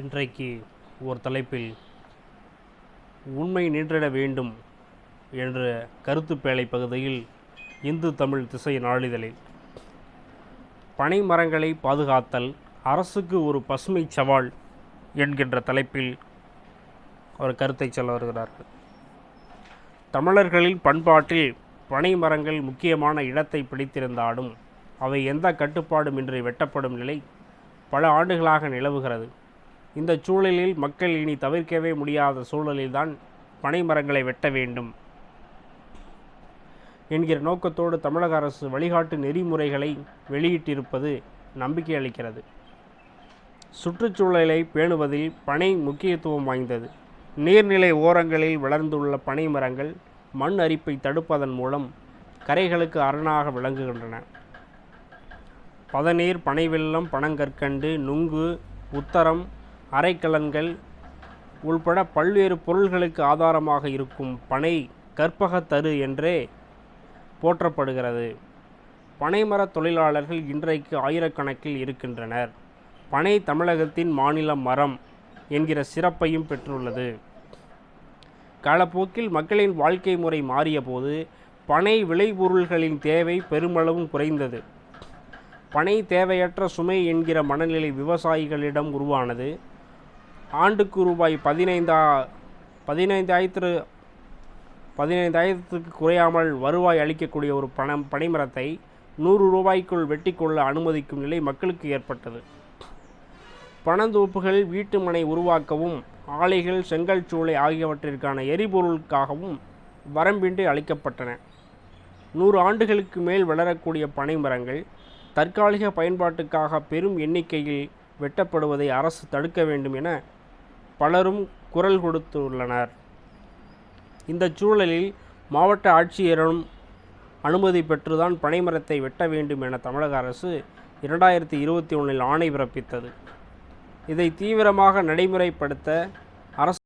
இன்றைக்கு ஒரு தலைப்பில் உண்மை நின்றிட வேண்டும் என்ற கருத்துப்பேழை பகுதியில் இந்து தமிழ் திசை நாளிதழில். பனை மரங்களை பாதுகாத்தல் அரசுக்கு ஒரு பசுமை சவால் என்கின்ற தலைப்பில் அவர் கருத்தை சொல்ல வருகிறார்கள். தமிழர்களின் பண்பாட்டில் பனை மரங்கள் முக்கியமான இடத்தை பிடித்திருந்தாலும் அவை எந்த கட்டுப்பாடுமின்றி வெட்டப்படும் நிலை பல ஆண்டுகளாக நிலவுகிறது. இந்த சூழலில் மக்கள் இனி தவிர்க்கவே முடியாத சூழலில்தான் பனை மரங்களை வெட்ட வேண்டும் என்கிற நோக்கத்தோடு தமிழக அரசு வழிகாட்டு நெறிமுறைகளை வெளியிட்டிருப்பது நம்பிக்கை அளிக்கிறது. சுற்றுச்சூழலை பேணுவதில் பனை முக்கியத்துவம் வாய்ந்தது. நீர்நிலை ஓரங்களில் வளர்ந்துள்ள பனை மரங்கள் மண் அரிப்பை தடுப்பதன் மூலம் கரைகளுக்கு அரணாக விளங்குகின்றன. பதநீர் பனைவெல்லம் பனங்கற்கண்டு நுங்கு உத்தரம் அரைக்கலன்கள் உள்பட பல்வேறு பொருள்களுக்கு ஆதாரமாக இருக்கும் பனை கற்பகத்தரு என்றே போற்றப்படுகிறது. பனைமர தொழிலாளர்கள் இன்றைக்கு ஆயிரக்கணக்கில் இருக்கின்றனர். பனை தமிழகத்தின் மாநில மரம் என்கிற சிறப்பையும் பெற்றுள்ளது. காலப்போக்கில் மக்களின் வாழ்க்கை முறை மாறியபோது பனை விளைபொருள்களின் தேவை பெருமளவும் குறைந்தது. பனை தேவையற்ற சுமை என்கிற மனநிலை விவசாயிகளிடம் உருவானது. ஆண்டுக்கு ரூபாய் பதினைந்தா பதினைந்தாயிரத்து பதினைந்தாயிரத்துக்கு குறையாமல் வருவாய் அளிக்கக்கூடிய ஒரு பணம் பனைமரத்தை நூறு ரூபாய்க்குள் வெட்டிக்கொள்ள அனுமதிக்கும் நிலை மக்களுக்கு ஏற்பட்டது. பணந்தோப்புகள் வீட்டு மனை உருவாக்கவும் ஆலைகள் செங்கல் சூளை ஆகியவற்றிற்கான எரிபொருளுக்காகவும் வரம்பின்றி அளிக்கப்பட்டன. நூறு ஆண்டுகளுக்கு மேல் வளரக்கூடிய பனைமரங்கள் தற்காலிக பயன்பாட்டுக்காக பெரும் எண்ணிக்கையில் வெட்டப்படுவதை அரசு தடுக்க வேண்டும் என பலரும் குரல் கொடுத்துள்ளனர். இந்த சூழலில் மாவட்ட ஆட்சியரும் அனுமதி பெற்றுதான் பனைமரத்தை வெட்ட வேண்டும் என தமிழக அரசு இரண்டாயிரத்தி இருபத்தி ஒன்றில் ஆணை பிறப்பித்தது. இதை தீவிரமாக நடைமுறைப்படுத்த அரசு